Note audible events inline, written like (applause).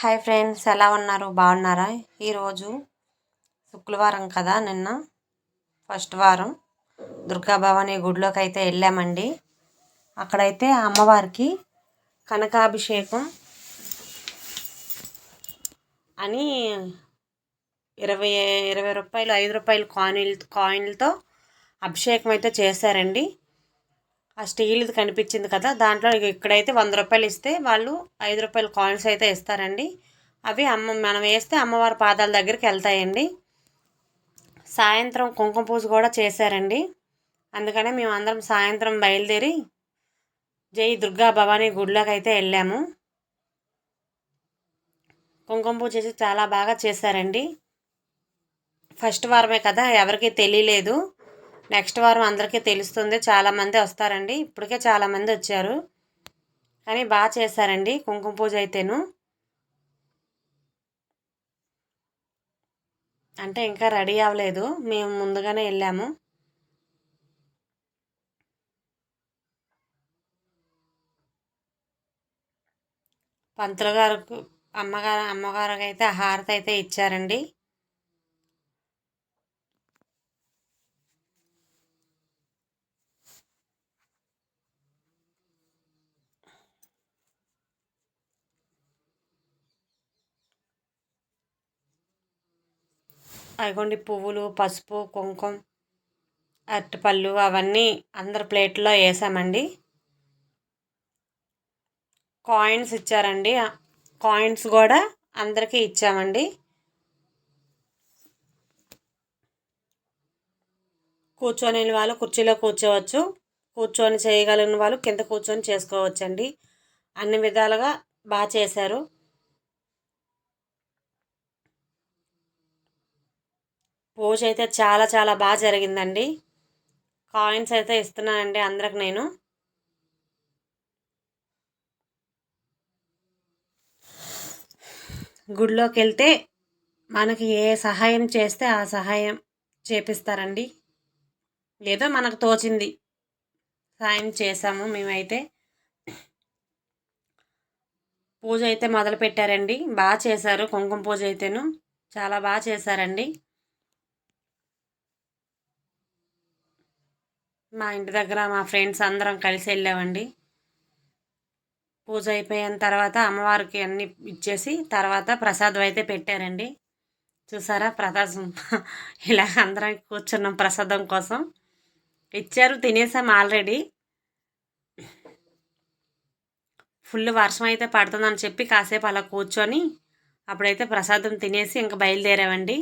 Hi friends ఎలా ఉన్నారు? బాగున్నారా? ఈరోజు శుక్రవారం కదా నిన్న ఫస్ట్ వారం. దుర్గాభవాని గుడిలోకి అయితే వెళ్ళామండి. అక్కడైతే అమ్మవారికి కనకాభిషేకం అని ఇరవై ఇరవై రూపాయలు ఐదు రూపాయలు కాయిన్ కాయిన్లతో అభిషేకం అయితే చేశారండి. ఆ స్టీల్ది కనిపించింది కదా దాంట్లో ఇక్కడైతే వంద రూపాయలు ఇస్తే వాళ్ళు ఐదు రూపాయల కాయిన్స్ అయితే ఇస్తారండి. అవి అమ్మ మనం వేస్తే అమ్మవారి పాదాల దగ్గరికి వెళ్తాయండి. సాయంత్రం కుంకుమ పూజ కూడా చేశారండి. అందుకనే మేము అందరం సాయంత్రం బయలుదేరి జై దుర్గా భవానీ గుడిలోకి అయితే వెళ్ళాము. కుంకుమ పూజ చేసి చాలా బాగా చేశారండి. ఫస్ట్ వారమే కదా ఎవరికీ తెలియలేదు. నెక్స్ట్ వారం అందరికీ తెలుస్తుంది. చాలామంది వస్తారండి. ఇప్పటికే చాలామంది వచ్చారు. కానీ బాగా చేశారండి కుంకుమ పూజ అయితేను. అంటే ఇంకా రెడీ అవ్వలేదు. మేము ముందుగానే వెళ్ళాము. పంతులు గారు అమ్మగారు అమ్మగారికి అయితే హారతి అయితే ఇచ్చారండి. అదిగోండి పువ్వులు పసుపు కుంకుమ అరటిపళ్ళు అవన్నీ అందరి ప్లేట్లో వేసామండి. కాయిన్స్ ఇచ్చారండి. కాయిన్స్ కూడా అందరికీ ఇచ్చామండి. కూర్చొని వాళ్ళు కుర్చీలో కూర్చోవచ్చు. కూర్చొని చేయగలిగిన వాళ్ళు కింద కూర్చొని చేసుకోవచ్చండి. అన్ని విధాలుగా బాగా చేశారు. పూజ అయితే చాలా చాలా బాగా జరిగిందండి. కాయిన్స్ అయితే ఇస్తున్నానండి అందరికి నేను. గుడిలోకి వెళ్తే మనకి ఏ సహాయం చేస్తే ఆ సహాయం చేపిస్తారండి. ఏదో మనకు తోచింది. సాయం చేసాము మేమైతే. పూజ అయితే మొదలు పెట్టారండి బాగా చేశారు. కుంకుమ పూజ అయితేను. చాలా బాగా చేశారండి. మా ఇంటి దగ్గర మా ఫ్రెండ్స్ అందరం కలిసి వెళ్ళామండి. పూజ అయిపోయిన తర్వాత అమ్మవారికి అన్ని ఇచ్చేసి తర్వాత ప్రసాదం అయితే పెట్టారండి. చూసారా? ప్రసాదం. (laughs) ఇలా అందరం కూర్చున్నాం ప్రసాదం కోసం. ఇచ్చారు తినేసాం ఆల్రెడీ. ఫుల్ వర్షం అయితే పడుతుందని చెప్పి కాసేపు అలా కూర్చొని అప్పుడైతే ప్రసాదం తినేసి ఇంకా బయలుదేరామండి.